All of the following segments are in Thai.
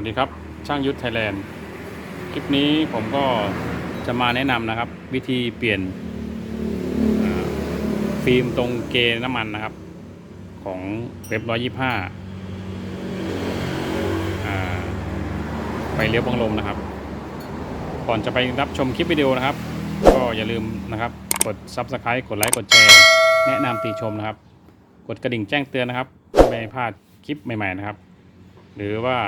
วัสดีครับ ช่างยุทธไทยแลนด์คลิปนี้ผมก็จะมาแนะนำนะครับ วิธีเปลี่ยนฟิล์มตรงเกน้ำมันนะครับ ของเว็บร้อยยี่ห้าไปเลี้ยวบังลมนะครับ ก่อนจะไปรับชมคลิปวิดีโอนะครับ ก็อย่าลืมนะครับกด Subscribe กดไลค์กดแชร์แนะนำติชมนะครับ กดกระดิ่งแจ้งเตือนนะครับ ไม่พลาดคลิปใหม่ ๆ นะครับ หรือว่า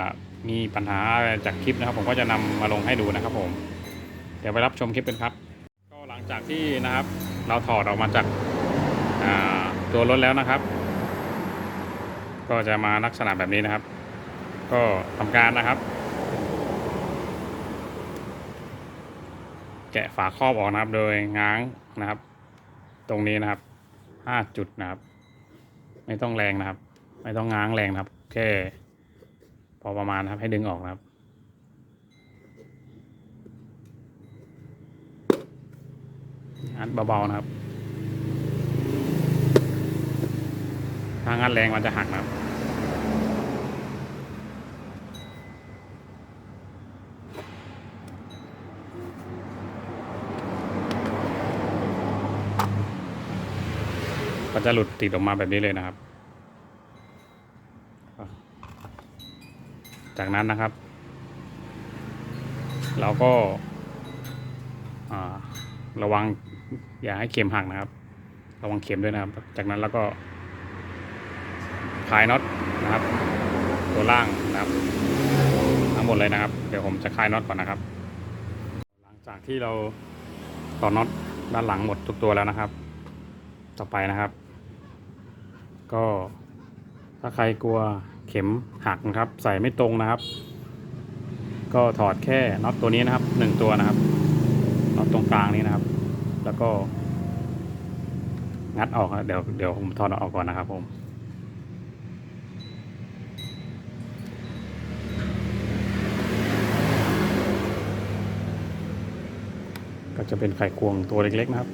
มีปัญหาอะไรจากคลิปนะครับ ผมก็จะนำมาลงให้ดูนะครับผมเดี๋ยวไปรับชมคลิปกันครับ ก็หลังจากที่นะครับ เราถอดออกมาจากาตัวรถแล้วนะครับ ก็จะมาลักษณะแบบนี้นะครับ ก็ทำการนะครับ แกะฝาครอบออกนะครับ โดยง้างนะครับ ตรงนี้นะครับห้าจุดนะครับ ไม่ต้องแรงนะครับ ไม่ต้องง้างแรงนะครับแค่ พอประมาณครับให้ดึงออกครับงัดเบาๆนะครับ ถ้างัดแรงมันจะหักนะครับก็จะหลุดติดออกมาแบบนี้เลยนะครับ จากนั้นนะครับ เราก็าระวังอย่าให้เข็มหักนะครับ ระวังเข็มด้วยนะครับ จากนั้นเราก็คลายน็อตนะครับ ตัวล่างนะครับ ทั้งหมดเลยนะครับ เดี๋ยวผมจะคลายน็อตก่อนนะครับ หลังจากที่เราต่อน็อตด้านหลังหมดทุกตัวแล้วนะครับ ต่อไปนะครับ ก็ถ้าใครกลัว เข็มหักนะครับ ใส่ไม่ตรงนะครับ ก็ถอดแค่น็อตตัวนี้นะครับหนึ่งตัวนะครับน็อตตรงกลางนี้นะครับ แล้วก็ งัดออกครับเดี๋ยวเดี๋ยวผมถอดออกก่อนนะครับ ผมก็จะเป็นไข่ควงตัวเล็ก ๆ นะครับ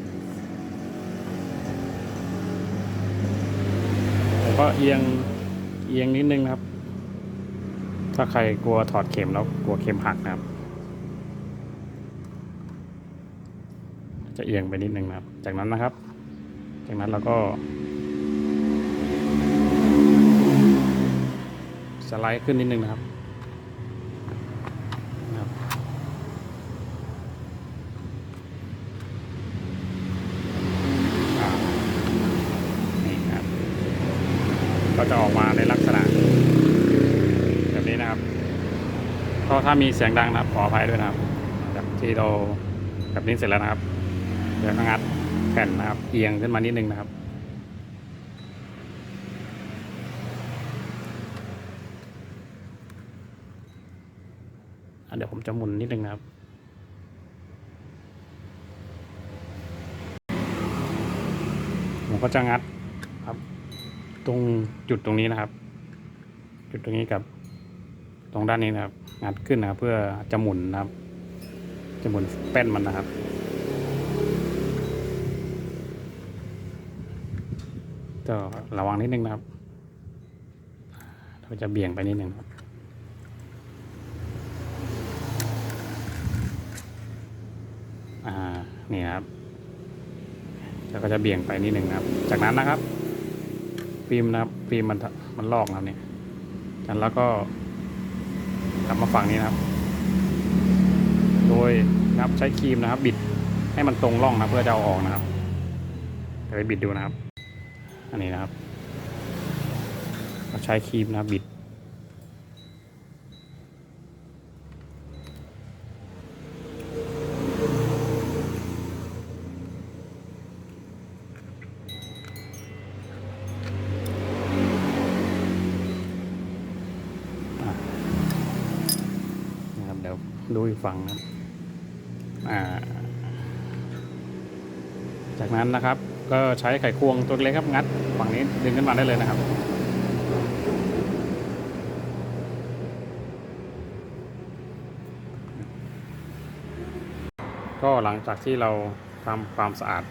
ผมก็เอียง เอียงนิดนึงนะครับ ถ้าใครกลัวถอดเข็มแล้วกลัวเข็มหักนะครับ จะเอียงไปนิดนึงนะครับ จากนั้นนะครับ จากนั้นเราก็ สไลด์ขึ้นนิดนึงนะครับนี่ครับก็จะออกมาในลักษณะ แบบนี้นะครับก็ ถ้ามีเสียงดังนะครับขออภัยด้วยนะครับแบบที่เราแบบนี้เสร็จแล้วนะครับ เดี๋ยวงัดแผ่นนะครับเอียงขึ้นมานิดนึงนะครับเดี๋ยวผมจะหมุนนิดนึงนะครับผมก็จะงัดครับ ตรงจุดตรงนี้นะครับ จุดตรงนี้กับ ตรงด้านนี้นะครับ งัดขึ้นนะครับเพื่อจะหมุนนะครับ จะหมุนแป้นมันนะครับก็ระวังนิดนึงนะครับ เราจะเบี่ยงไปนิดนึงครับอ่านี่ครับแล้วก็จะเบี่ยงไปนิดหนึ่งนะครับ จากนั้นนะครับฟิล์มนะครับฟิล์มมันมันลอกนะครับเนี่ยจากนั้นแล้วก็ กลับมาฝั่งนี้นะครับ โดยนะครับใช้ครีมนะครับ บิดให้มันตรงร่องนะเพื่อจะเอาออกนะครับเดี๋ยวไปบิดดูนะครับ อันนี้นะครับเราใช้ครีมนะบิด นะครับเดูอีกฝั่งนะครับอ่า จากนั้นนะครับ ก็ใช้ไขควงตัวเล็กครับงัด ฝั่งนี้ดึงขึ้นมาได้เลยนะครับก็หลังจากที่เราทำความสะอาด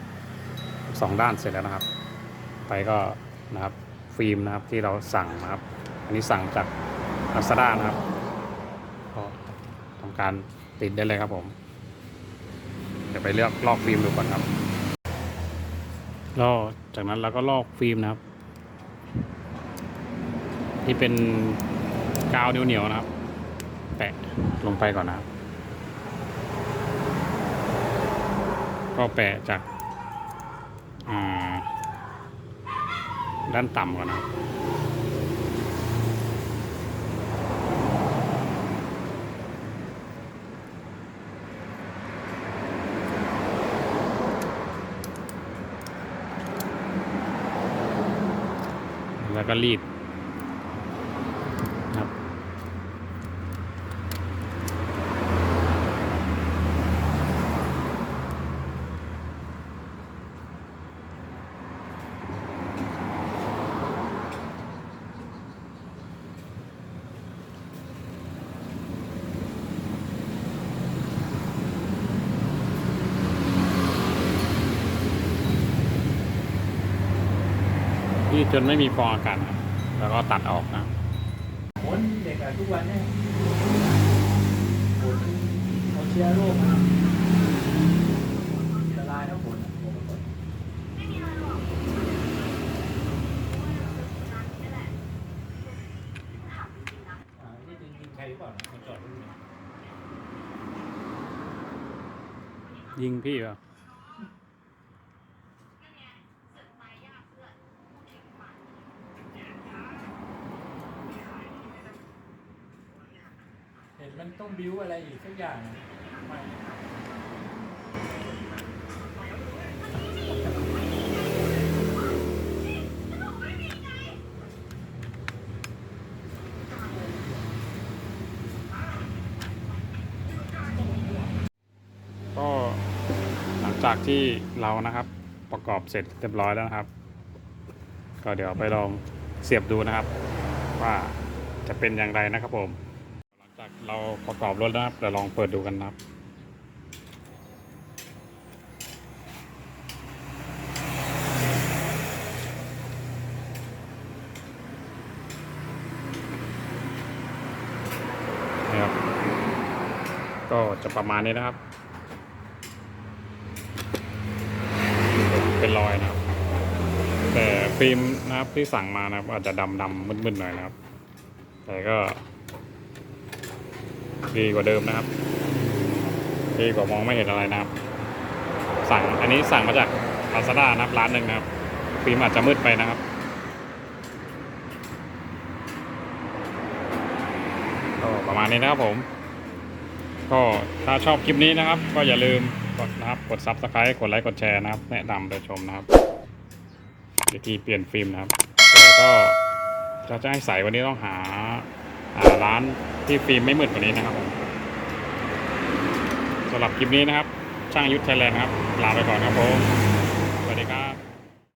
สองด้านเสร็จแล้วนะครับ ไปก็นะครับฟิล์มนะครับที่เราสั่งนะครับ อันนี้สั่งจาก Lazada นะครับ การติดได้เลยครับผม เดี๋ยวไปเลือกลอกฟิล์มดูก่อนครับแลอกจากนั้นเราก็ลอกฟิล์มนะครับ ที่เป็นกาวเหนียวๆนะครับ แปะลงไปก่อนนะครับ ก็แปะจากด้านต่ำก่อนนะครับ ก็รีด จนไม่มีฟองอากาศครับแล้วก็ตัดออกนะครับผลเด็กทุกวันเนี่ยผลเขาเชื้อโรคมาอันตรายนะผลอะผมว่าผลอ่าที่จริงยิงใครหรือเปล่าเนี่ยมาจอดรถเนี่ย ยิงพี่เหรอ เห็นมันต้อง บิวอะไรอีกสักอย่างใหม่ก็หลังจากที่เรานะครับประกอบเสร็จเรียบร้อยแล้วนะครับ ก็เดี๋ยวไปลองเสียบดูนะครับ ว่าจะเป็นอย่างไรนะครับผม เราประกอบรถแล้วนะครับเดี๋ยวลองเปิดดูกันนะครับนี่ครับ ก็จะประมาณนี้นะครับ เป็นรอยนะครับ แต่ฟิล์มนะครับที่สั่งมานะครับ อาจจะดำดำมืดๆหน่อยนะครับ แต่ก็ ดีกว่าเดิมนะครับ ดีกว่ามองไม่เห็นอะไรนะครับ สั่งอันนี้สั่งมาจากลาซาด้านะครับร้านหนึ่งนะครับฟิล์มอาจจะมืดไปนะครับก็ประมาณนี้นะครับผม ก็ถ้าชอบคลิปนี้นะครับ ก็อย่าลืมกดนะครับกด subscribe กดไลค์กดแชร์นะครับ แนะนำไปชมนะครับวิธีเปลี่ยนฟิล์มนะครับแต่ก็ถ้าจะให้ใสวันนี้ต้องหา ร้านที่ฟิล์มไม่มืดกว่านี้นะครับผมสำหรับคลิปนี้นะครับ ช่างยุทธไทยแลนด์ครับ ลาไปก่อนครับผม